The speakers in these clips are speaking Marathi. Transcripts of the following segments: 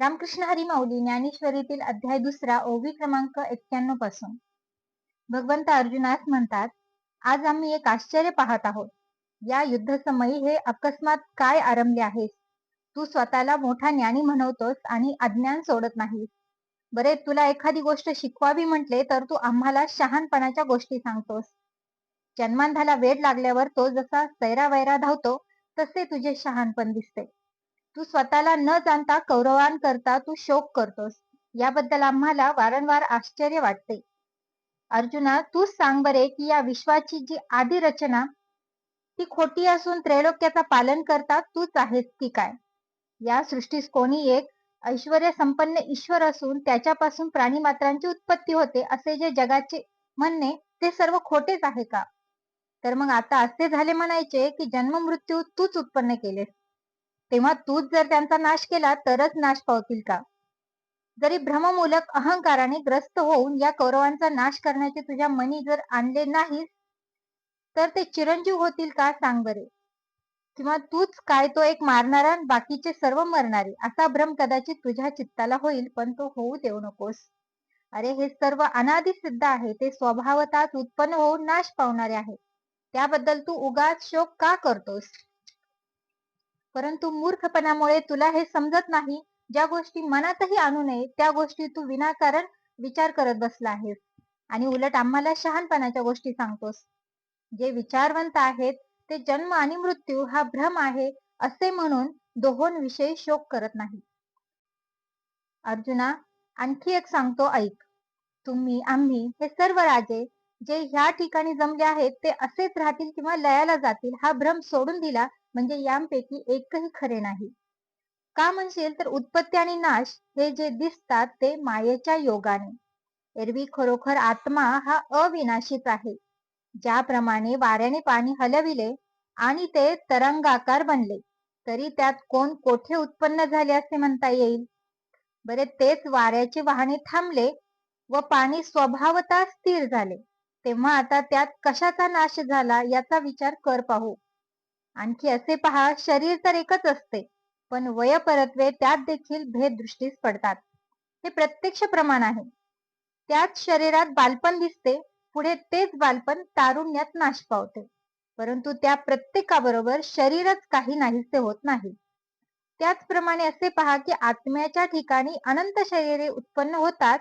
रामकृष्ण हरी माऊली ज्ञानेश्वरीतील अध्याय दुसरा ओवी क्रमांक एक्क्याण्णवपासून. भगवंत अर्जुनास म्हणतात आज आम्ही एक आश्चर्य पाहत आहोत. या युद्धसमयी हे अकस्मात काय आरंभले आहेस? तू स्वतःला मोठा ज्ञानी म्हणवतोस आणि अज्ञान सोडत नाहीस. बरे तुला एखादी गोष्ट शिकवावी म्हटले तर तू आम्हाला शहाणपणाच्या गोष्टी सांगतोस. जन्मांधाला वेड लागल्यावर तो जसा सैरा वैरा धावतो तसे तुझे शहाणपण दिसते. तू स्वतःला न जाणता कौरवांकरता तू शोक करतोस. याबद्दल आम्हाला वारंवार आश्चर्य वाटते. अर्जुना तू सांग बरे की या विश्वाची जी आधी रचना ती खोटी असून त्रैलोक्याचा पालन करता तूच आहेस की काय? या सृष्टीस कोणी एक ऐश्वर संपन्न ईश्वर असून त्याच्यापासून प्राणी मात्रांची उत्पत्ती होते असे जे जगाचे म्हणणे ते सर्व खोटेच आहे का? तर मग आता असे झाले म्हणायचे की जन्म मृत्यू तूच उत्पन्न केलेस. तेव्हा तूच जर त्यांचा नाश केला तरच नाश पावतील का? जरी भ्रममूलक अहंकाराने ग्रस्त होऊन या कौरवांचा नाश करण्याचे तुझ्या मनी जर आणले नाहीस तर ते चिरंजीव होतील का? सांग बरे. किंवा तूच काय तो एक मारणारा बाकीचे सर्व मरणारे असा भ्रम कदाचित तुझ्या चित्ताला होईल पण तो होऊ देऊ नकोस. अरे हे सर्व अनादि सिद्ध आहे ते स्वभावतात उत्पन्न होऊन नाश पावणारे आहे त्याबद्दल तू उगाच शोक का करतोस? परंतु मूर्खपणामुळे तुला हे समजत नाही. ज्या गोष्टी मनातही आणू नये त्या गोष्टी तू विनाकारण विचार करत बसला आहेस. आणि उलट आम्हाला शहाणपणाच्या गोष्टी सांगतोस. जे विचारवंत आहेत ते जन्म आणि मृत्यू हा भ्रम आहे असे म्हणून दोहोन विषयी शोक करत नाही. अर्जुना आणखी एक सांगतो ऐक. तुम्ही आम्ही हे सर्व राजे जे ह्या ठिकाणी जमले आहेत ते असेच राहतील किंवा लयाला जातील हा भ्रम सोडून दिला म्हणजे यांपैकी एकही खरे नाही. का म्हणशील तर उत्पत्ती आणि नाश हे जे दिसतात ते मायेच्या योगाने. एरवी खरोखर आत्मा हा अविनाशीच आहे. ज्याप्रमाणे वाऱ्याने पाणी हलविले आणि ते तरंगाकार बनले तरी त्यात कोण कोठे उत्पन्न झाले असे म्हणता येईल? बरे तेच वाऱ्याचे वाहने थांबले व पाणी स्वभावता स्थिर झाले. तेव्हा आता त्यात कशाचा नाश झाला याचा विचार कर पाहू. आणखी असे पहा शरीर तर एकच असते पण वय परत्वे त्यात देखील भेद दृष्टीस पडतात. हे प्रत्यक्ष प्रमाण आहे. त्याच शरीरात बालपण दिसते पुढे तेच बालपण तारुण्यात नाश पावते. परंतु त्या प्रत्येकाबरोबर शरीरच काही नाहीसे होत नाही. त्याचप्रमाणे असे पहा की आत्म्याच्या ठिकाणी अनंत शरीरे उत्पन्न होतात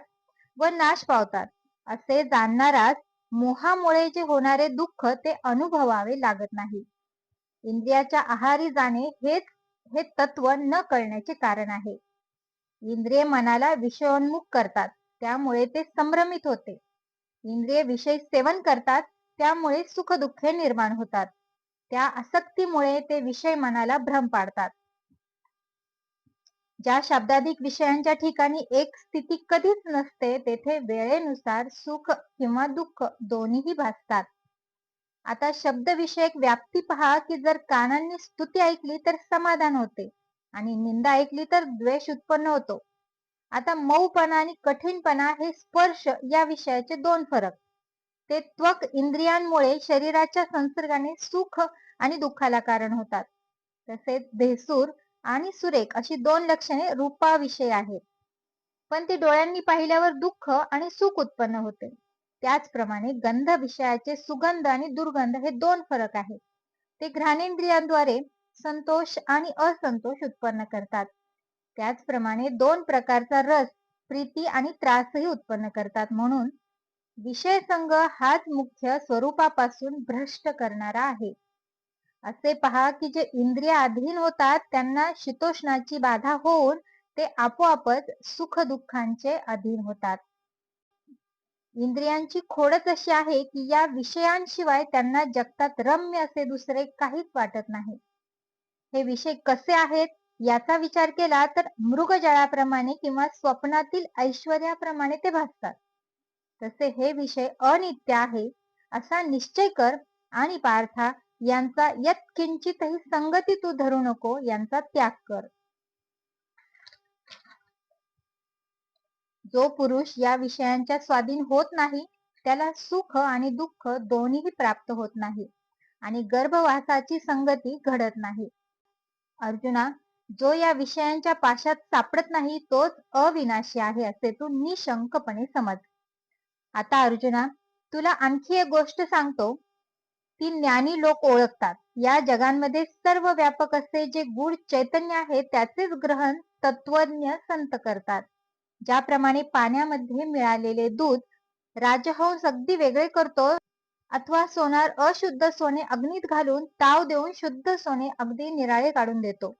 व नाश पावतात. असे जाणणारा मोहामुळे जे होणारे दुःख ते अनुभवावे लागत नाही. इंद्रियाच्या आहारी जाणे हेच हे तत्व न कळण्याचे कारण आहे. इंद्रिय मनाला विषयोन्मुख करतात त्यामुळे ते संभ्रमित होते. इंद्रिय विषय सेवन करतात त्यामुळे सुख दुःखे निर्माण होतात. त्या आसक्तीमुळे ते विषय मनाला भ्रम पाडतात. ज्या शब्दाधिक विषयांच्या ठिकाणी एक स्थिती कधीच नसते तेथे वेळेनुसार सुख किंवा दुःख दोन्हीही भासतात. आता शब्द विषयक व्याप्ती पहा की जर कानांनी स्तुती ऐकली तर समाधान होते आणि निंदा ऐकली तर द्वेष उत्पन्न होतो. आता मऊपणा आणि कठीणपणा हे स्पर्श या विषयाचे दोन फरक. ते त्वक इंद्रियांमुळे शरीराच्या संसर्गाने सुख आणि दुःखाला कारण होतात. तसेच भेसूर आणि सुरेख अशी दोन लक्षणे रूपाविषयी आहेत. पण ती डोळ्यांनी पाहिल्यावर दुःख आणि सुख उत्पन्न होते. त्याचप्रमाणे गंध विषयाचे सुगंध आणि दुर्गंध हे दोन फरक आहेत. ते घ्राणेंद्रियांद्वारे संतोष आणि असंतोष उत्पन्न करतात. त्याचप्रमाणे दोन प्रकारचा रस प्रीती आणि त्रासही उत्पन्न करतात. म्हणून विषय संघ हाच मुख्य स्वरूपापासून भ्रष्ट करणारा आहे. असे पहा की जे इंद्रिय अधीन होतात त्यांना शीतोष्णाची बाधा होऊन ते आपोआपच सुख दुःखांचे अधीन होतात. इंद्रियांची खोडच अशी आहे की या विषयांशिवाय त्यांना जगतात रम्य असे दुसरे काहीच वाटत नाही. हे विषय कसे आहेत याचा विचार केला तर मृगजळाप्रमाणे किंवा स्वप्नातील ऐश्वर्याप्रमाणे ते भासतात. तसे हे विषय अनित्य आहे असा निश्चय कर आणि पार्था यांचा यत किंचितही संगती तू धरू नको यांचा त्याग कर. जो पुरुष या विषयांच्या स्वाधीन होत नाही त्याला सुख आणि दुःख दोन्ही प्राप्त होत नाही आणि गर्भवासाची संगती घडत नाही. अर्जुना जो या विषयांच्या पाशात सापडत नाही तोच अविनाशी आहे असे तू निशंकपणे समज. आता अर्जुना तुला आणखी एक गोष्ट सांगतो. ती ज्ञानी लोक ओळखतात. या जगांमध्ये सर्व व्यापक असे जे गुढ चैतन्य आहे त्याचेच ग्रहण तत्वज्ञ संत करतात. ज्याप्रमाणे पाण्यामध्ये मिळालेले दूध राजहंस अगदी वेगळे करतो अथवा सोनार अशुद्ध सोने अग्नीत घालून ताव देऊन शुद्ध सोने अगदी निराळे काढून देतो.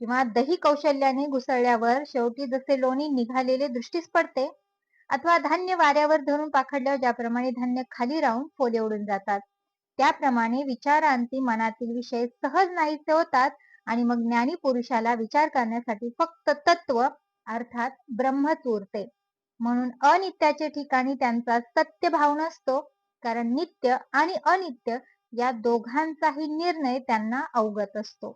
किंवा दही कौशल्याने घुसळल्यावर शेवटी जसे लोणी निघालेले दृष्टीस पडते अथवा धान्य वाऱ्यावर धरून पाखडल्यावर ज्याप्रमाणे धान्य खाली राहून फोले उडून जातात त्याप्रमाणे विचारांती मनातील विषय सहज नाहीसे होतात आणि मग ज्ञानी पुरुषाला विचार करण्यासाठी फक्त तत्व अर्थात ब्रह्मच उरते म्हणून अनित्याचे ठिकाणी त्यांचा सत्य भाव नसतो कारण नित्य आणि अनित्य या दोघांचाही निर्णय त्यांना अवगत असतो.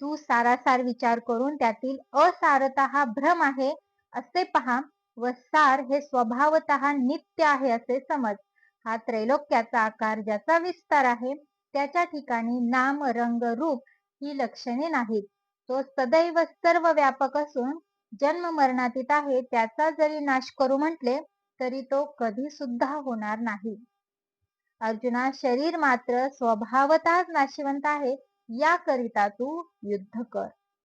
तू सारासार विचार करून त्यातील असारता हा भ्रम आहे असे पहा व सार हे स्वभावत नित्य आहे असे समज. हा त्रैलोक्याचा आकार ज्याचा विस्तार आहे त्याच्या ठिकाणी नाम रंग रूप ही लक्षणे नाहीत. तो सदैव सर्व व्यापक असून जन्म मरणातीत आहे त्याचा जरी नाश करू म्हटले तरी तो कधी सुद्धा होणार नाही. अर्जुना शरीर मात्र स्वभावतःच नाशिवंत आहे याकरिता तू युद्ध कर.